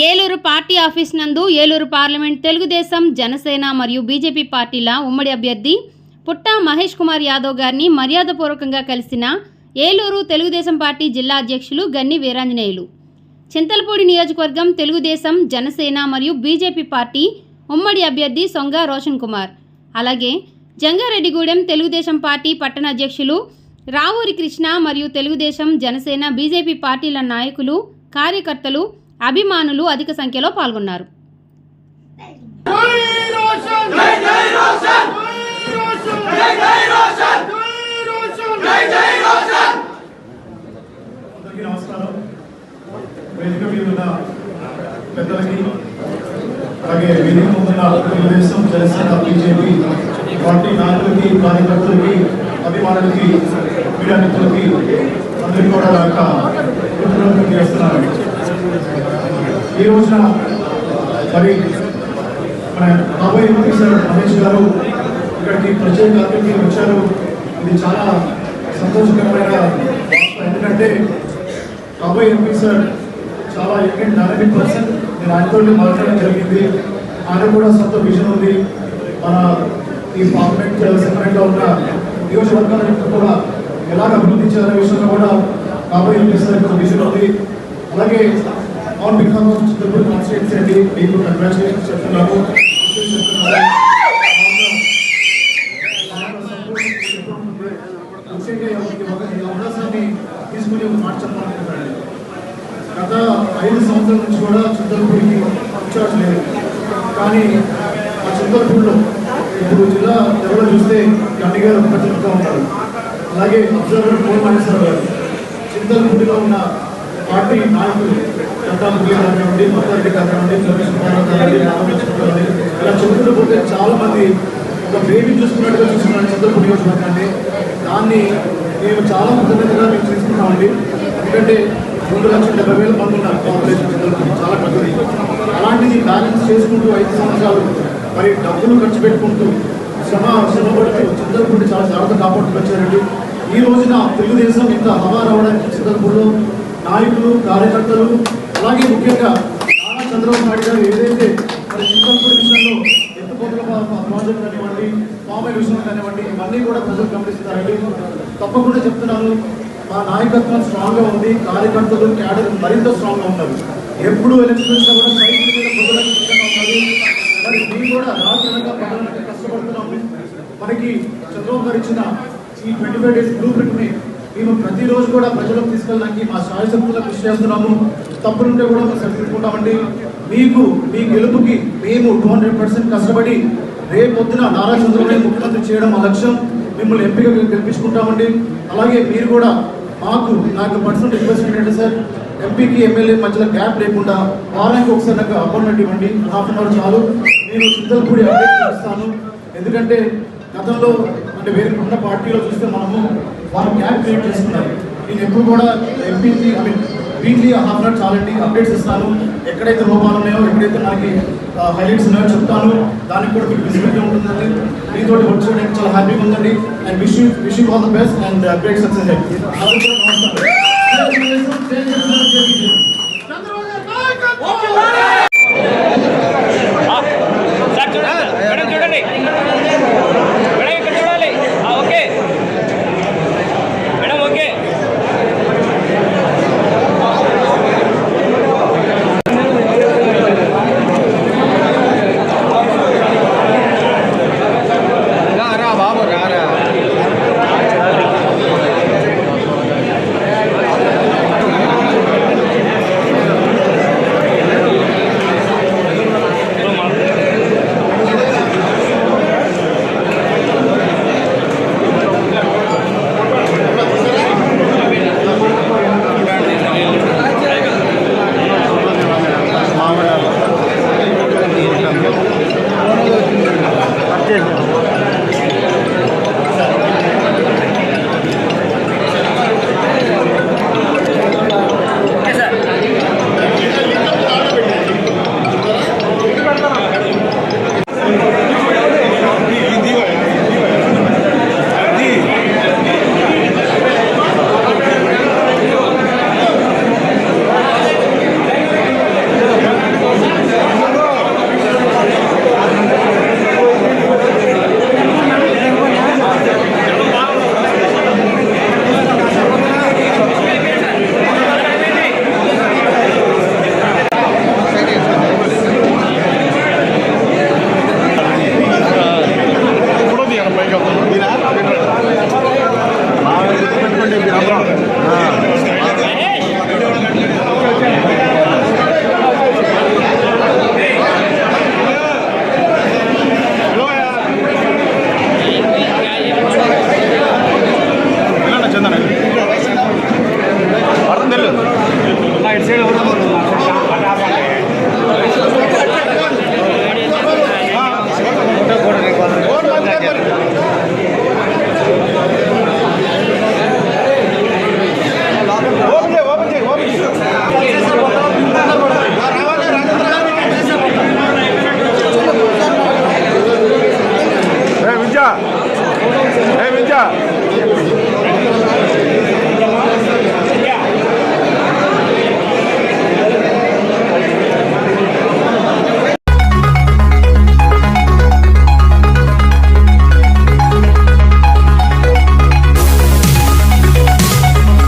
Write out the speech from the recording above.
Eluru party office నందు Eluru parliament Telugu Desam Janasena మరియు BJP పార్టీల ఉమ్మడి అభ్యర్థి పుట్టా మహేష్ కుమార్ యాదవ్ గారిని మర్యాదపూర్వకంగా కలిసిన ఏలూరు తెలుగుదేశం పార్టీ జిల్లా అధ్యక్షులు గన్ని వీరాంజనేయులు. చింతలపూడి నియోజకవర్గం తెలుగుదేశం జనసేన మరియు బీజేపీ పార్టీ ఉమ్మడి అభ్యర్థి సొంగ రోషన్ కుమార్. అలాగే జంగారెడ్డిగూడెం తెలుగుదేశం పార్టీ పట్టణ అధ్యక్షులు రావూరి కృష్ణ మరియు తెలుగుదేశం జనసేన బీజేపీ పార్టీల నాయకులు కార్యకర్తలు అభిమానులు అధిక సంఖ్యలో పాల్గొన్నారు. పెద్దలకి అలాగే వేదిక తెలుగుదేశం జనసేన బీజేపీ పార్టీ నాయకులకి కార్యకర్తలకి అభిమానులకి మీడియా మిత్రులకి అందరికీ కూడా నా చేస్తున్నారు ఈ రోజున మరి మన బాబాయ్ ఎంపీ సార్ రమేష్ గారు ఇక్కడికి ప్రత్యేక అతిథి వచ్చారు. ఇది చాలా సంతోషకరమైన ఎందుకంటే బాబాయ్ ఎంపీ సార్ చాలా ఎక్కడ డైనమిక్ పర్సన్ నేను ఆయనతో మాట్లాడడం జరిగింది. ఆయన కూడా సొంత విజన్ ఉంది. మన ఈ పార్లమెంట్ సెపరేట్గా ఉన్న నియోజకవర్గాలను కూడా ఎలాగ అభివృద్ధి చేయాలనే విషయంలో కూడా బాబాయ్ ఎంపీ సార్ యొక్క విజన్ ఉంది. అలాగే on behalf of Chittoor constituency అండి మీకు కంగ్రాచులేషన్స్ చెప్తున్నాము అవకాశాన్ని తీసుకుని ఒక మాట చెప్పాలనుకుంటున్నాను గత ఐదు సంవత్సరాల నుంచి కూడా చింతలపూడికి ఇన్ఛార్జ్ లేదు. కానీ ఆ చింతలపూడిలో ఇప్పుడు జిల్లా ఎవరో చూస్తే గండి గారు ఉపజలుగా ఉంటారు. అలాగే అబ్జర్వర్ కోల్ మహేశ్వర గారు. చింతలపూడిలో ఉన్న పార్టీ నాయకులు గంటా ముఖ్య కానివ్వండి మత్తారెడ్డి కానివ్వండి కానివ్వండి ఇలా చెప్పుకుంటూ పోతే చాలా మంది ఒక బేబీ చూసుకున్నట్టుగా చూసుకున్నాను చంద్రపూడి నియోజకవర్గాన్ని. దాన్ని మేము చాలా కృతజ్ఞతగా మేము తీసుకున్నామండి ఎందుకంటే రెండు లక్షల డెబ్బై వేల మంది ఉన్నారు పాపులేషన్ చాలా పెద్దది అలాంటిది బ్యాలెన్స్ చేసుకుంటూ ఐదు సంవత్సరాలు మరి డబ్బులు ఖర్చు పెట్టుకుంటూ శ్రమ శ్రమ పడుతూ చాలా జాగ్రత్త కాపాడుతూ వచ్చారండి ఈ రోజున తెలుగుదేశం ఇంత హవా రావడానికి చంద్రపూర్లో నాయకులు కార్యకర్తలు అలాగే ముఖ్యంగా నారా చంద్రబాబు నాయుడు గారు ఏదైతే మరి చింతలపూడి విషయంలో ఎత్తుపోతుల ప్రాజెక్ట్ కానివ్వండి పామాయిల్ విషయం కానివ్వండి ఇవన్నీ కూడా ప్రజలు గమనిస్తారండి తప్పకుండా చెప్తున్నాను మా నాయకత్వం స్ట్రాంగ్గా ఉంది. కార్యకర్తలు క్యాడర్ మరింత స్ట్రాంగ్గా ఉన్నారు. ఎప్పుడు ఎలక్షన్స్ కూడా సైకిల్ మీద ప్రజలకు ఉన్నారు. మరి మేము కూడా రాష్ట్రంగా ప్రజలకు కష్టపడుతున్నాము. మనకి చంద్రబాబు గారు ఇచ్చిన ఈ ట్వంటీ ఫైవ్ డేస్ బ్లూ ప్రింట్ని మేము ప్రతిరోజు కూడా ప్రజలకు తీసుకెళ్ళడానికి మా శాయశక్తుల కృషి చేస్తున్నాము. తప్పులుంటే కూడా మేము సరిపెట్టుకుంటామండి మీకు మీ గెలుపుకి మేము టూ హండ్రెడ్ పర్సెంట్ కష్టపడి రేపు పొద్దున నారా చంద్రబాబు ముఖ్యమంత్రి చేయడం మా లక్ష్యం. మిమ్మల్ని ఎంపిక గెలిపించుకుంటామండి. అలాగే మీరు కూడా మాకు నాకు పర్సనల్ రిక్వెస్ట్ ఏంటంటే సార్ ఎంపీకి ఎమ్మెల్యే మధ్యలో గ్యాప్ లేకుండా వారానికి ఒకసారి నాకు అపాయింట్మెంట్ ఇవ్వండి. హాఫ్ అన్ అవర్ చాలు. నేను చింతలపూడి అప్డేట్ ఇస్తాను. ఎందుకంటే గతంలో అంటే వేరే ఉన్న పార్టీలో చూస్తే మనము వాళ్ళు గ్యాప్ క్రియేట్ చేస్తున్నారు. నేను ఎప్పుడు కూడా ఎంపీకి వీక్లీ హాఫ్ అన్ అవర్ చాలండి. అప్డేట్స్ ఇస్తాను. ఎక్కడైతే లోపాలు ఉన్నాయో ఎక్కడైతే మనకి హైలైట్స్ ఉన్నాయో చెప్తాను. దానికి కూడా మీకు విజిబిలిటీ ఉంటుందండి. మీతో వచ్చి చాలా హ్యాపీగా ఉందండి. And wish wish all the best and great success అండి నమస్కారం